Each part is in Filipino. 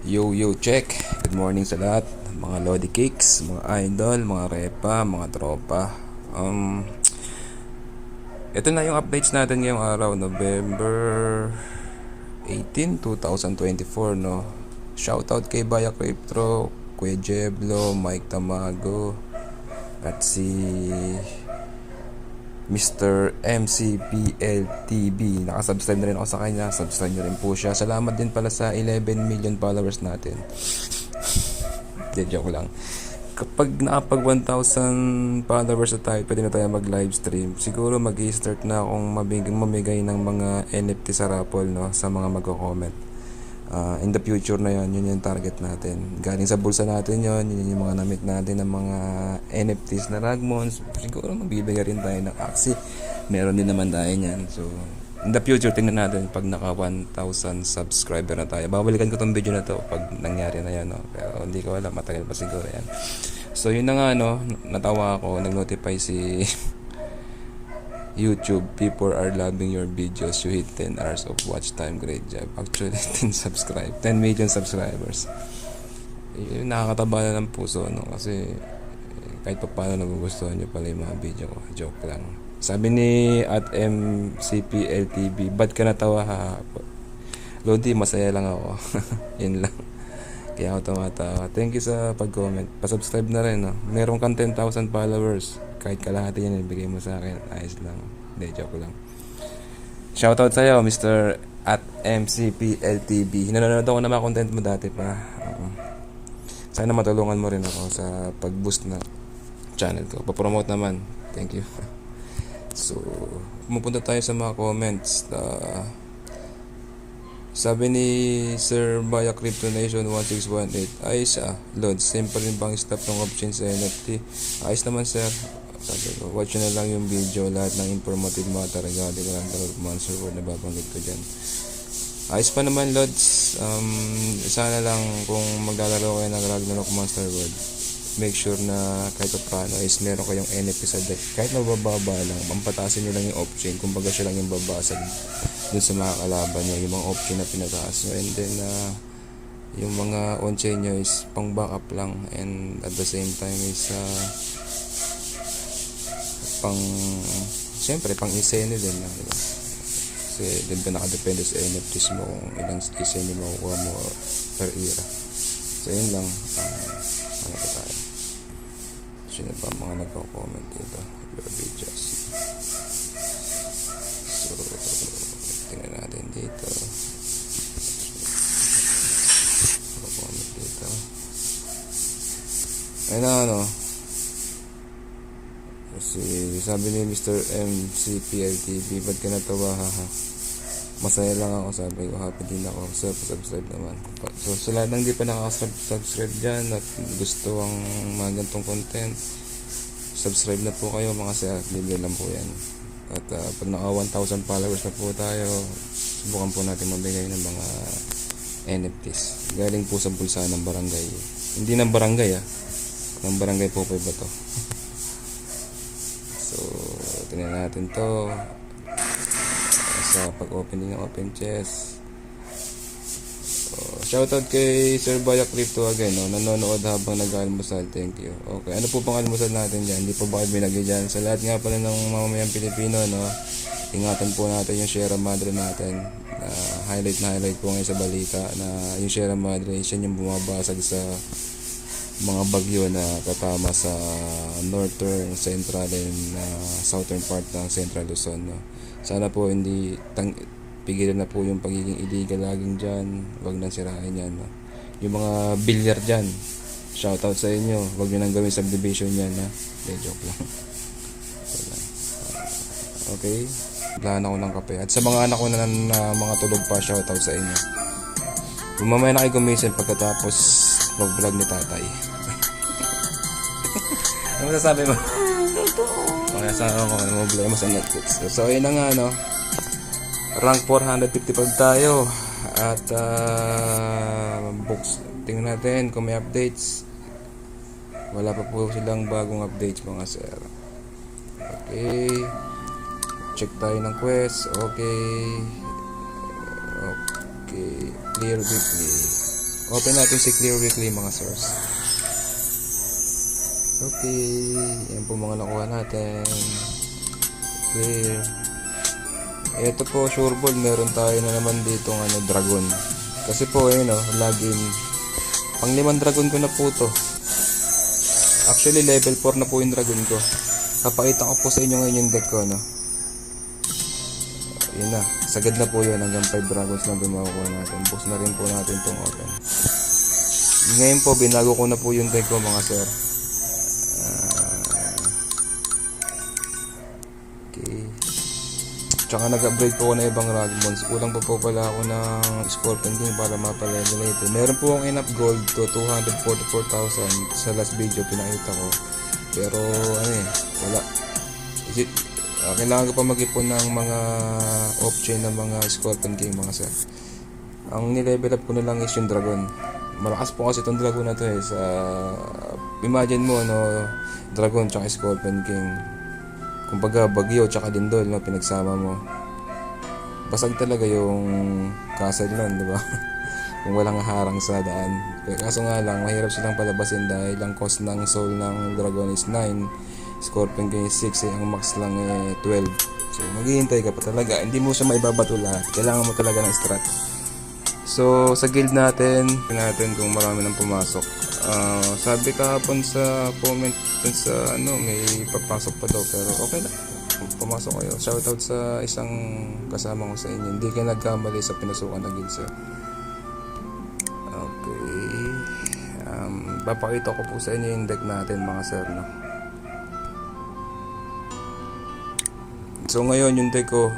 Yo, yo, check. Good morning sa lahat. Mga Lodi Cakes, mga idol, mga repa, mga tropa. Um, ito na yung updates natin ngayong araw, November 18, 2024, no? Shoutout kay Baya Crypto, Kuya Jeblo, Mike Tamago, at si Mr. MCPLTB. Nakasubscribe na rin ako sa kanya. Subscribe nyo rin po siya. Salamat din pala sa 11 million followers natin. Hindi, joke lang. Kapag nakapag 1,000 followers na tayo, pwede na tayo mag live stream. Siguro mag start na akong mamigay ng mga NFT sa raffle no, sa mga magko-comment. Uh, in the future na yon yun yung target natin. Galing sa bulsa natin yon yun yung mga namit natin ng mga NFTs na Ragmons. Siguro magbibigay rin tayo ng Axie. Meron din naman tayo niyan. So, in the future, tingnan natin pag naka 1,000 subscriber na tayo. Babalikan ko tong video na to pag nangyari na yan. No? Pero hindi ko alam, matagal pa siguro yan. So, yun na nga, no? natawa ako, nag-notify si YouTube, people are loving your videos. You hit 10 hours of watch time. Great job. Actually, 10 subscribe. 10 million subscribers. Yun, nakakataba na ng puso, no? Kasi kahit pa paano nagugustuhan nyo pala yung mga video ko. Joke lang. Sabi ni at MCPLTV, ba't ka natawa ha? Lodi, masaya lang ako. Yun lang. Kaya ako tumatawa. Thank you sa pag-comment. Pa-subscribe na rin, no? Meron kang 10,000 followers kahit kalahati yan ibigay mo sa akin. Ayos lang. Hindi joke lang. Shoutout sa'yo Mr. at MCPLTV nanonood ako ng mga content mo dati pa. Sana matulungan mo rin ako sa pag-boost na channel ko. Papromote naman. Thank you. So pumunta tayo sa mga comments. Uh, sabi ni Sir Baya Crypto Nation 1618 ayos ah Lord. Same pa rin bang stop ng options sa NFT ayos naman sir sabi ko, watch na lang yung video, lahat ng informative matter regarding ng Dark Monster World na babanggit ko dyan. Ayos pa naman, Lods. Um, sana lang kung maglalaro kayo ng Ragnarok Monster World, make sure na kahit pa paano is meron kayong NFT sa deck. Kahit mabababa lang, mampatasin nyo lang yung option. Kung baga siya lang yung babasag dun sa mga kalaban nyo, yung mga option na pinataas nyo. And then, uh, yung mga on-chain nyo is pang backup lang. And at the same time is, uh, pang siyempre pang isene din na diba? kasi din ba nakadepende sa NFTs mo kung ilang isene mo makukuha mo per era. So yun lang um, ano pa tayo? Sino ba mga nagko-comment dito? Your videos so tingnan natin dito. Comment dito. Ayun na ano kasi sabi ni Mr. MCPLTV, ba't ka natawa haha? Masaya lang ako, sabi ko, happy din ako. So, subscribe naman. So, sa lahat ng di pa nakasubscribe dyan at gusto ang mga gantong content, subscribe na po kayo mga sir. Libre lang po yan. At uh, pag naka 1,000 followers na po tayo, subukan po natin mabigay ng mga NFTs. Galing po sa bulsa ng barangay. Hindi ng barangay ah. Ng barangay po pa ba to? So, tingnan natin to sa pag-opening ng open chest. So, shoutout kay Sir Baya Crypto again, no? nanonood habang nag-almusal. Thank you. Okay, ano po pang almusal natin dyan? Hindi po ba binagay dyan? Sa lahat nga pala ng mamamayang Pilipino, no? ingatan po natin yung Sierra Madre natin. Uh, highlight na highlight po ngayon sa balita na yung Sierra Madre, siya yung bumabasag sa mga bagyo na katama sa northern, central, and uh, southern part ng central Luzon. No? Sana po hindi tang pigilan na po yung pagiging illegal laging dyan. Huwag nang sirahin yan. No? Yung mga bilyar dyan, shoutout sa inyo. Huwag nyo nang gawin subdivision yan. Ha? De, joke lang. Okay. Lahan ako ng kape. At sa mga anak ko na, na mga tulog pa, shoutout sa inyo. Kung mamaya na kayo gumising pagkatapos mag-vlog ni tatay. ano masasabi mo? Okay, sa ako ano mo vlog mo sa Netflix. So, ayun na nga, no? Rank 455 tayo. At, uh, books. Tingnan natin kung may updates. Wala pa po silang bagong updates, mga sir. Okay. Check tayo ng quest. Okay. Okay. Clear weekly. Open natin si Clear Weekly mga source. Okay, yan po mga nakuha natin. Clear. Ito po, sureball, meron tayo na naman dito ano, dragon. Kasi po, ayun o, login. Pang limang dragon ko na po to. Actually, level 4 na po yung dragon ko. Kapakita ko po sa inyo ngayon yung deck ko, no? Yun na, sagad na po yun. Hanggang 5 dragons lang bimakukuha natin. Boost na rin po natin itong open. Ngayon po, binago ko na po yung deck ko, mga sir. Ah, okay. Tsaka nag-upgrade po ako ng ibang Ragmons. Kulang pa po pala ako ng Scorpion King para mapalevel ito. Meron po akong enough gold to 244,000 sa last video pinakita ko. Pero ano eh, wala. Is it, ah, kailangan ko pa mag-ipon ng mga off-chain ng mga Scorpion King mga sir. Ang nilevel up ko na lang is yung Dragon. Malakas po kasi itong Dragon na to eh. Sa, imagine mo, no, Dragon tsaka Scorpion King kumbaga bagyo tsaka lindol no, pinagsama mo basag talaga yung castle nun di ba kung walang harang sa daan kaso nga lang mahirap silang palabasin dahil ang cost ng soul ng dragon is 9 scorpion is 6 eh, ang max lang eh 12 so maghihintay ka pa talaga hindi mo siya maibabato lahat kailangan mo talaga ng strat So, sa guild natin, natin kung marami nang pumasok. Ah, sabi kahapon sa comment dun sa ano, may papasok pa daw pero okay lang. Pumasok kayo. Shoutout sa isang kasama ko sa inyo. Hindi kayo nagkamali sa pinasukan na guild sir. Okay. Um, papakita ko po sa inyo yung deck natin mga sir. No? So ngayon yung deck ko,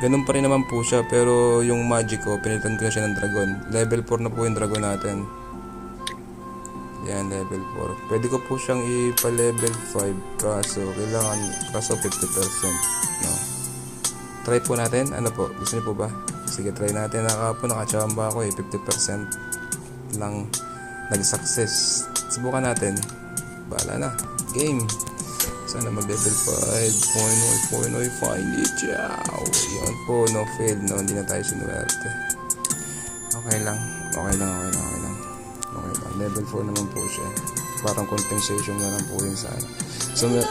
Ganun pa rin naman po siya pero yung magic ko pinilitan ko na siya ng dragon. Level 4 na po yung dragon natin. Yan level 4. Pwede ko po siyang ipa-level 5 kaso kailangan kaso 50% no. Try po natin. Ano po? Gusto niyo po ba? Sige, try natin. Naka po nakachamba ako eh 50% lang nag-success. Subukan natin. Bahala na. Game. Sana mag-level 5. Point, point, point, point, find it. Ciao. Yun po, no fail, no. Hindi na tayo sinuwerte. Okay lang. Okay lang, okay lang, okay lang. Okay lang. Level 4 naman po siya. Parang compensation na lang po yun sa ano. So, mer-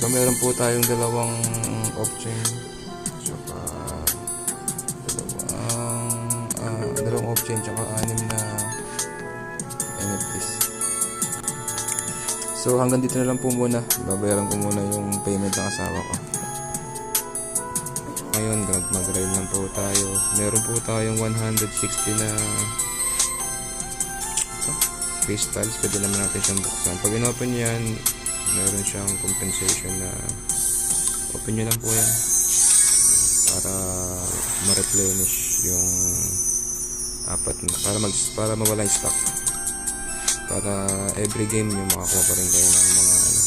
so meron po tayong dalawang option. Tsaka dalawang ah, dalawang option tsaka anim na So hanggang dito na lang po muna. Babayaran ko muna yung payment ng asawa ko. Ngayon, mag-ride lang po tayo. Meron po tayong 160 na ito, crystals. Pwede naman natin siyang buksan. Pag in-open yan, meron siyang compensation na open nyo lang po yan para ma-replenish yung apat na para mag para mawala yung stock para every game yung makakuha pa rin kayo ng mga ano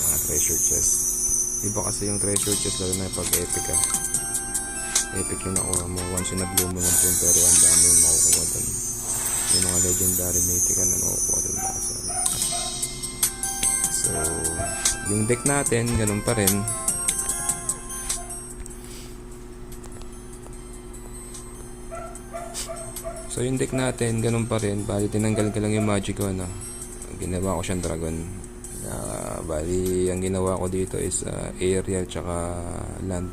mga treasure chest. Iba kasi yung treasure chest lalo na pag epic ah. Epic yung nakuha mo. Once a blue moon lang po pero ang dami yung makukuha dun. Yung mga legendary mythic na makukuha dun sir so yung deck natin ganun pa rin So yung deck natin, ganun pa rin. Bali, tinanggal ko lang yung magic ko, ano. Ginawa ko siyang dragon. Ah, bali, ang ginawa ko dito is ah, aerial tsaka land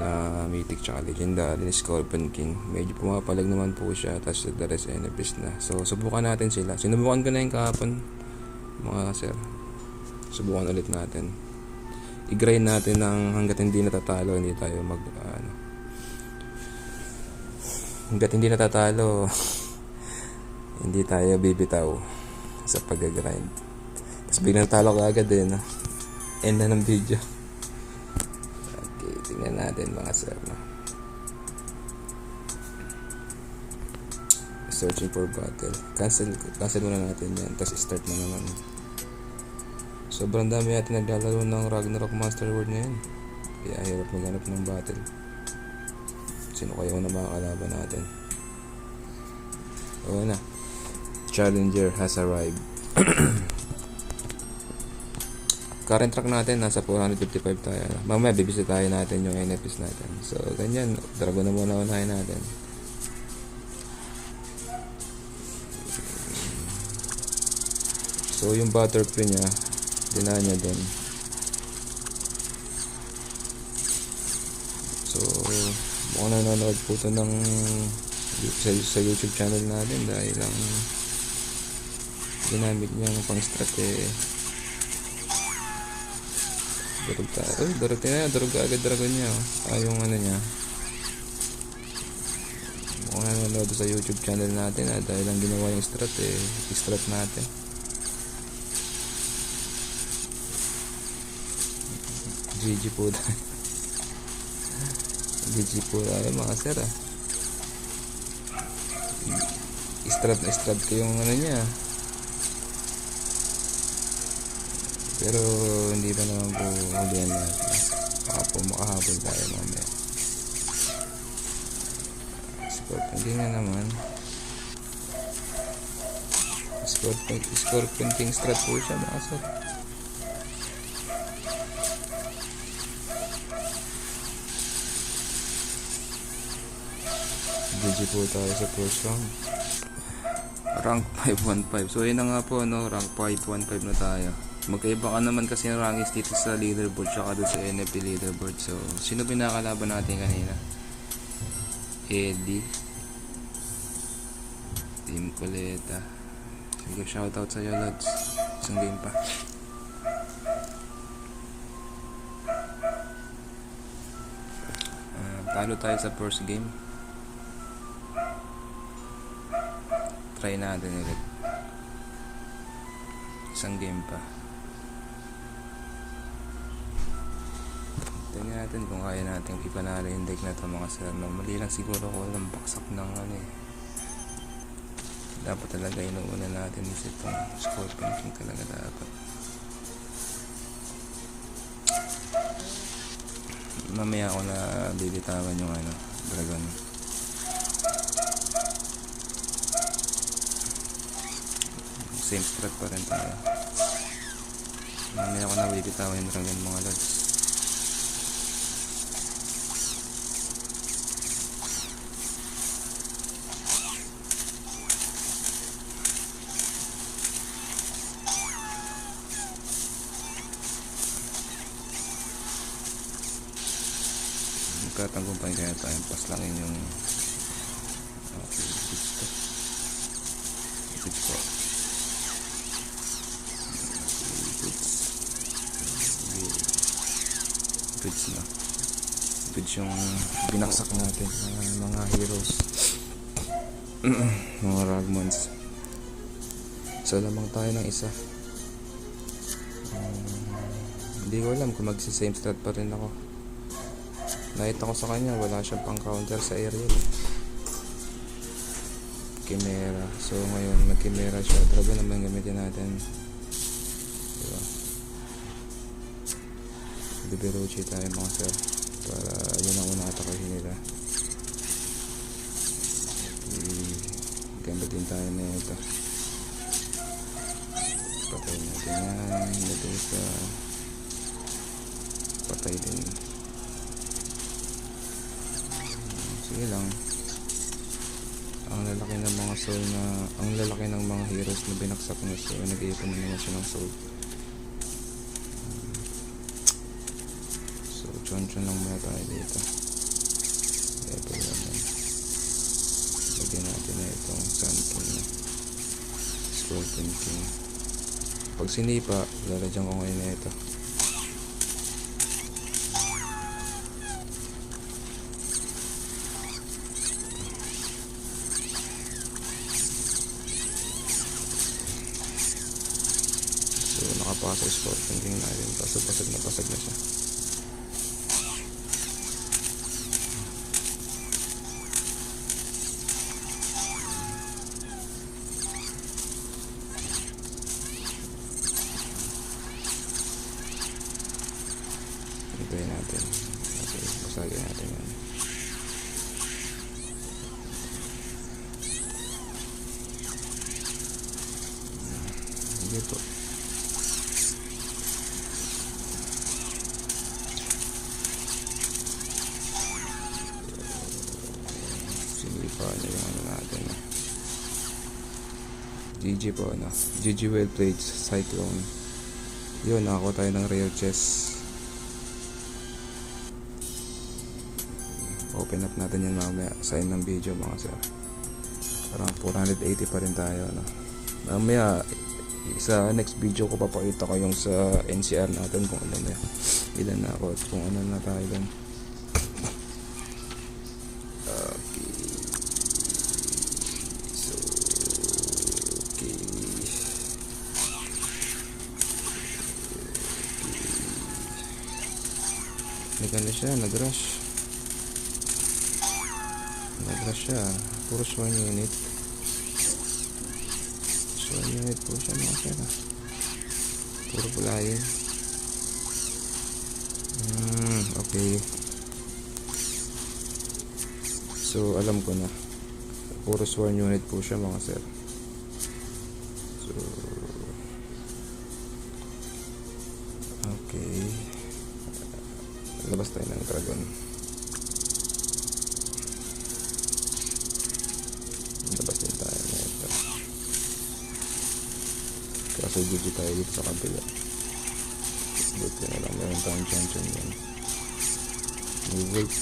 na mythic tsaka legendary Scorpion King. Medyo pumapalag naman po siya. Tapos the rest enemies na. So, subukan natin sila. Sinubukan ko na yung kahapon, mga sir. Subukan ulit natin. I-grind natin ng hanggat hindi natatalo, hindi tayo mag, ah, ano, hanggat hindi natatalo hindi tayo bibitaw sa pag-grind. Tapos biglang talo ka agad din no? end na ng video. Okay tingnan natin mga sir no? searching for battle. Cancel cancel muna natin yan. Tapos start na naman. Sobrang dami natin naglalaro ng Ragnarok Master World ngayon kaya hirap maghanap ng battle Sino kaya na mga kalaban natin? Oo na. Challenger has arrived. current track natin, nasa 455 tayo. Mamaya, bibisita tayo natin yung NFS natin. So, ganyan. Dragon na muna unahin natin. So, yung butterfly niya, dinaan niya doon. So, mukhang nanonood po ito ng sa, sa YouTube channel natin dahil ang ginamit niyang pang strat eh durog tayo. Uy, durog tayo. Durog agad dragon niya. Oh. Ah, yung ano niya. Mukhang nanonood sa YouTube channel natin ah, dahil ang ginawa yung strat eh. I-strat natin. GG po tayo. GG po tayo mga sir ah. Strat na strat ko yung ano niya. Pero hindi pa naman po hulihan natin. Baka po makahabol tayo mamaya. Scorpion din nga naman. Scorpion, Scorpion King strat po siya mga sir. GG po tayo sa first round. Rank 515. So yun na nga po no, rank 515 na tayo. Magkaiba ka naman kasi ng rankings dito sa leaderboard tsaka doon sa NFT leaderboard. So sino pinakalaban natin kanina? Eddie. Team Coleta. Sige, shoutout sa iyo, lads. Isang game pa. Ah, talo tayo sa first game. Try natin ulit. Isang game pa. Tingnan natin kung kaya natin ipanalo yung deck na to mga sir no, mali lang siguro ko ng baksak ng ano eh. Dapat talaga inuuna natin is itong scorpion king talaga dapat. Mamaya ako na bibitawan yung ano dragon same strat pa rin tayo. Mamaya ko na bibitawan yung dragon mga lods. Magkatanggumpay kaya tayo paslangin yung okay, goods to goods po goods goods na goods yung binaksak natin sa mga heroes. Mga ragmans. So lamang tayo ng isa. Um, hindi ko alam kung magsi-same strat pa rin ako. Nakita ko sa kanya wala siyang pang counter sa aerial. Chimera. So ngayon mag Chimera siya Dragon naman gamitin natin. Diba? Bibiruchi tayo mga sir para yun ang unang atakahin gamitin tayo na ito. Patay natin yan. Natin sa patay din. Sige lang. Ang lalaki ng mga soul na ang lalaki ng mga heroes na binaksak na so nag-iipon na naman siya ng soul. So chon chon lang muna tayo dito level naman lagyan natin na itong sun king na scorpion king pag sinipa lalagyan ko ngayon na ito. So, nakapasa yung scorpion king natin. Kaso basag na basag na siya. Hintayin natin. Okay, basagin natin yan. Hindi po. Niya yung ano natin. GG po, ano. GG well played, Cyclone. Yun, nakakuha tayo ng rare chest. Open up natin yan mamaya sa end ng video mga sir. Parang 480 pa rin tayo, ano. Mamaya, sa next video ko papakita ko yung sa NCR natin kung ano na ilan na ako at kung ano na tayo doon. Nagano siya, nag-rush. Nag-rush siya. Puro swan unit. Swan unit po siya mga sir. ah. Puro pula yun. Hmm, okay. So, alam ko na. Puro sworn unit po siya mga sir. Dragon. Labas din tayo na ito. Kaso GG tayo dito sa kabila. Dito na lang. Meron tayong champion yan. May wolf.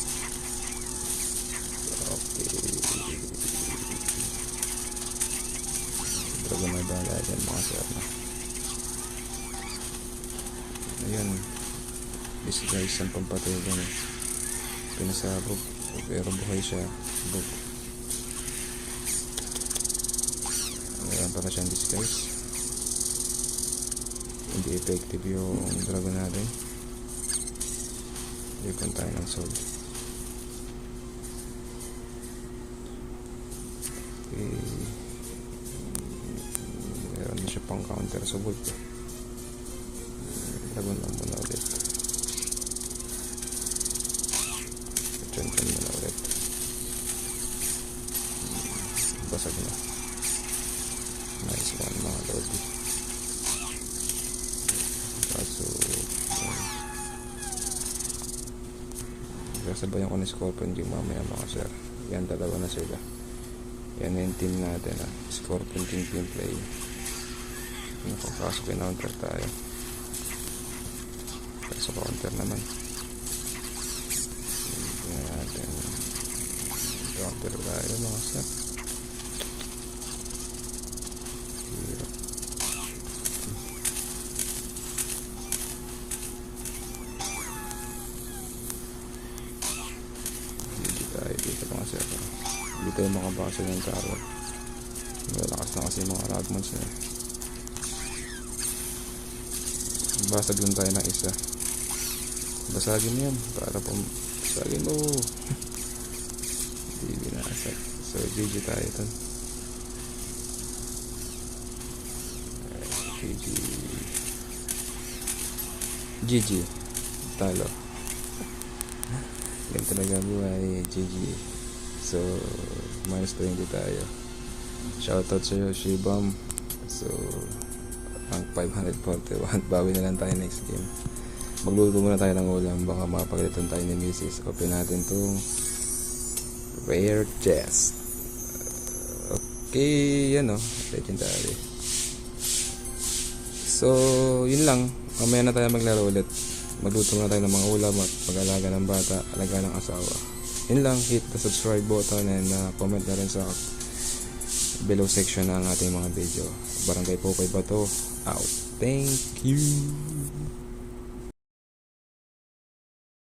Okay. Dragon na bala dyan mga sir na. Ayun. This guys ang pampatay dyan eh. Pinasabog. Pero buhay siya. Bug. Ayan pala siyang disguise. Hindi effective yung dragon natin. Ipon tayo ng soul. Okay. Meron na siya pang counter sa bulk lang muna ulit. Chan-chan muna ulit. Basag na. Nice one mga lodi. Kaso, yun. Sasabayan ko ni Scorpion King mamaya mga sir. Yan dalawa na sila. Yan na team natin ah. Scorpion King team play. Nakapasok counter tayo. Kaso counter naman. Counter tayo mga sir. Hirap. Hindi tayo dito mga sir. Hindi tayo makabasa ng tower. Malakas na kasi mga ragmans na. Basag lang tayo ng isa. Basagin yan para pum... Basagin mo. Hindi binasag. So, GG tayo ito. GG. GG. Talo. Yan talaga buhay. GG. So, minus 20 tayo. Shoutout sa'yo, Shibam. So, ang 541. Bawi na lang tayo next game. Magluto muna tayo ng ulam. Baka mapagalitan tayo ni Mrs. Open natin tong rare chest. Okay, yan o. Legendary. So, yun lang. Mamaya na tayo maglaro ulit. Magluto muna tayo ng mga ulam at mag-alaga ng bata, alaga ng asawa. Yun lang, hit the subscribe button and uh, comment na rin sa below section ng ating mga video. Barangay Popoy Bato, out. Thank you!